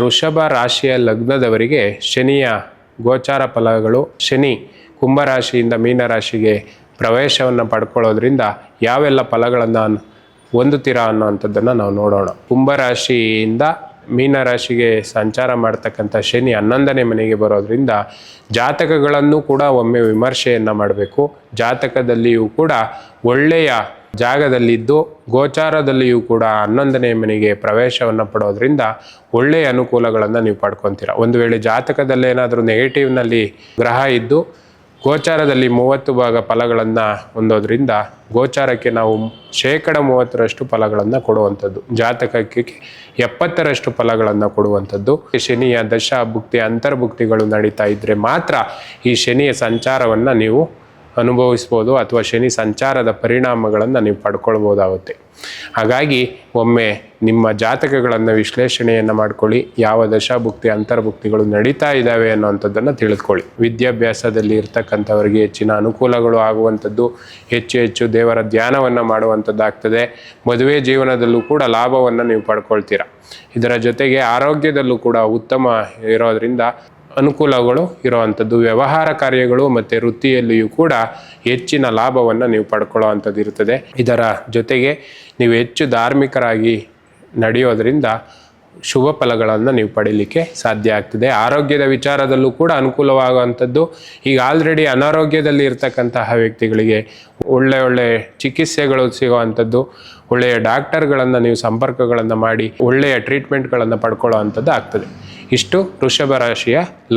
ವೃಷಭ ರಾಶಿಯ ಲಗ್ನದವರಿಗೆ ಶನಿಯ ಗೋಚಾರ ಫಲಗಳು, ಶನಿ ಕುಂಭರಾಶಿಯಿಂದ ಮೀನರಾಶಿಗೆ ಪ್ರವೇಶವನ್ನು ಪಡ್ಕೊಳ್ಳೋದ್ರಿಂದ ಯಾವೆಲ್ಲ ಫಲಗಳನ್ನು ಹೊಂದುತ್ತೀರಾ ಅನ್ನೋವಂಥದ್ದನ್ನು ನಾವು ನೋಡೋಣ. ಕುಂಭರಾಶಿಯಿಂದ ಮೀನರಾಶಿಗೆ ಸಂಚಾರ ಮಾಡ್ತಕ್ಕಂಥ ಶನಿ ಹನ್ನೊಂದನೇ ಮನೆಗೆ ಬರೋದ್ರಿಂದ ಜಾತಕಗಳನ್ನು ಕೂಡ ಒಮ್ಮೆ ವಿಮರ್ಶೆಯನ್ನು ಮಾಡಬೇಕು. ಜಾತಕದಲ್ಲಿಯೂ ಕೂಡ ಒಳ್ಳೆಯ ಜಾಗದಲ್ಲಿದ್ದು ಗೋಚಾರದಲ್ಲಿಯೂ ಕೂಡ ಹನ್ನೊಂದನೇ ಮನೆಗೆ ಪ್ರವೇಶವನ್ನು ಪಡೋದ್ರಿಂದ ಒಳ್ಳೆಯ ಅನುಕೂಲಗಳನ್ನು ನೀವು ಪಡ್ಕೊತೀರ. ಒಂದು ವೇಳೆ ಜಾತಕದಲ್ಲೇನಾದರೂ ನೆಗೆಟಿವ್ನಲ್ಲಿ ಗ್ರಹ ಇದ್ದು ಗೋಚಾರದಲ್ಲಿ ಮೂವತ್ತು ಭಾಗ ಫಲಗಳನ್ನು ಹೊಂದೋದ್ರಿಂದ ಗೋಚಾರಕ್ಕೆ ನಾವು ಶೇಕಡ ಮೂವತ್ತರಷ್ಟು ಫಲಗಳನ್ನು ಕೊಡುವಂಥದ್ದು. ಜಾತಕಕ್ಕೆ ಎಪ್ಪತ್ತರಷ್ಟು ಫಲಗಳನ್ನು ಕೊಡುವಂಥದ್ದು. ಶನಿಯ ದಶ ಭುಕ್ತಿ ಅಂತರ್ಭುಕ್ತಿಗಳು ನಡೀತಾ ಇದ್ದರೆ ಮಾತ್ರ ಈ ಶನಿಯ ಸಂಚಾರವನ್ನು ನೀವು ಅನುಭವಿಸ್ಬೋದು ಅಥವಾ ಶನಿ ಸಂಚಾರದ ಪರಿಣಾಮಗಳನ್ನು ನೀವು ಪಡ್ಕೊಳ್ಬೋದಾಗುತ್ತೆ. ಹಾಗಾಗಿ ಒಮ್ಮೆ ನಿಮ್ಮ ಜಾತಕಗಳನ್ನು ವಿಶ್ಲೇಷಣೆಯನ್ನು ಮಾಡ್ಕೊಳ್ಳಿ, ಯಾವ ದಶಾಭುಕ್ತಿ, ಅಂತರ್ಭುಕ್ತಿಗಳು ನಡೀತಾ ಇದ್ದಾವೆ ಅನ್ನೋವಂಥದ್ದನ್ನು ತಿಳಿದುಕೊಳ್ಳಿ. ವಿದ್ಯಾಭ್ಯಾಸದಲ್ಲಿ ಇರ್ತಕ್ಕಂಥವರಿಗೆ ಹೆಚ್ಚಿನ ಅನುಕೂಲಗಳು ಆಗುವಂಥದ್ದು, ಹೆಚ್ಚು ಹೆಚ್ಚು ದೇವರ ಧ್ಯಾನವನ್ನು ಮಾಡುವಂಥದ್ದಾಗ್ತದೆ. ಮದುವೆ ಜೀವನದಲ್ಲೂ ಕೂಡ ಲಾಭವನ್ನು ನೀವು ಪಡ್ಕೊಳ್ತೀರಾ. ಇದರ ಜೊತೆಗೆ ಆರೋಗ್ಯದಲ್ಲೂ ಕೂಡ ಉತ್ತಮ ಇರೋದ್ರಿಂದ ಅನುಕೂಲಗಳು ಇರುವಂಥದ್ದು. ವ್ಯವಹಾರ ಕಾರ್ಯಗಳು ಮತ್ತು ವೃತ್ತಿಯಲ್ಲಿಯೂ ಕೂಡ ಹೆಚ್ಚಿನ ಲಾಭವನ್ನು ನೀವು ಪಡ್ಕೊಳ್ಳೋ ಅಂಥದ್ದು ಇರ್ತದೆ ಇದರ ಜೊತೆಗೆ ನೀವು ಹೆಚ್ಚು ಧಾರ್ಮಿಕರಾಗಿ ನಡೆಯೋದ್ರಿಂದ ಶುಭ ಫಲಗಳನ್ನು ನೀವು ಪಡೀಲಿಕ್ಕೆ ಸಾಧ್ಯ ಆಗ್ತದೆ. ಆರೋಗ್ಯದ ವಿಚಾರದಲ್ಲೂ ಕೂಡ ಅನುಕೂಲವಾಗುವಂಥದ್ದು. ಈಗ ಆಲ್ರೆಡಿ ಅನಾರೋಗ್ಯದಲ್ಲಿ ಇರ್ತಕ್ಕಂತಹ ವ್ಯಕ್ತಿಗಳಿಗೆ ಒಳ್ಳೆ ಒಳ್ಳೆ ಚಿಕಿತ್ಸೆಗಳು ಸಿಗುವಂಥದ್ದು. ಒಳ್ಳೆಯ ಡಾಕ್ಟರ್ಗಳನ್ನು ನೀವು ಸಂಪರ್ಕಗಳನ್ನು ಮಾಡಿ ಒಳ್ಳೆಯ ಟ್ರೀಟ್ಮೆಂಟ್ಗಳನ್ನು ಪಡ್ಕೊಳ್ಳೋ ಅಂಥದ್ದು ಆಗ್ತದೆ. ಇಷ್ಟು ವೃಷಭ ರಾಶಿಯ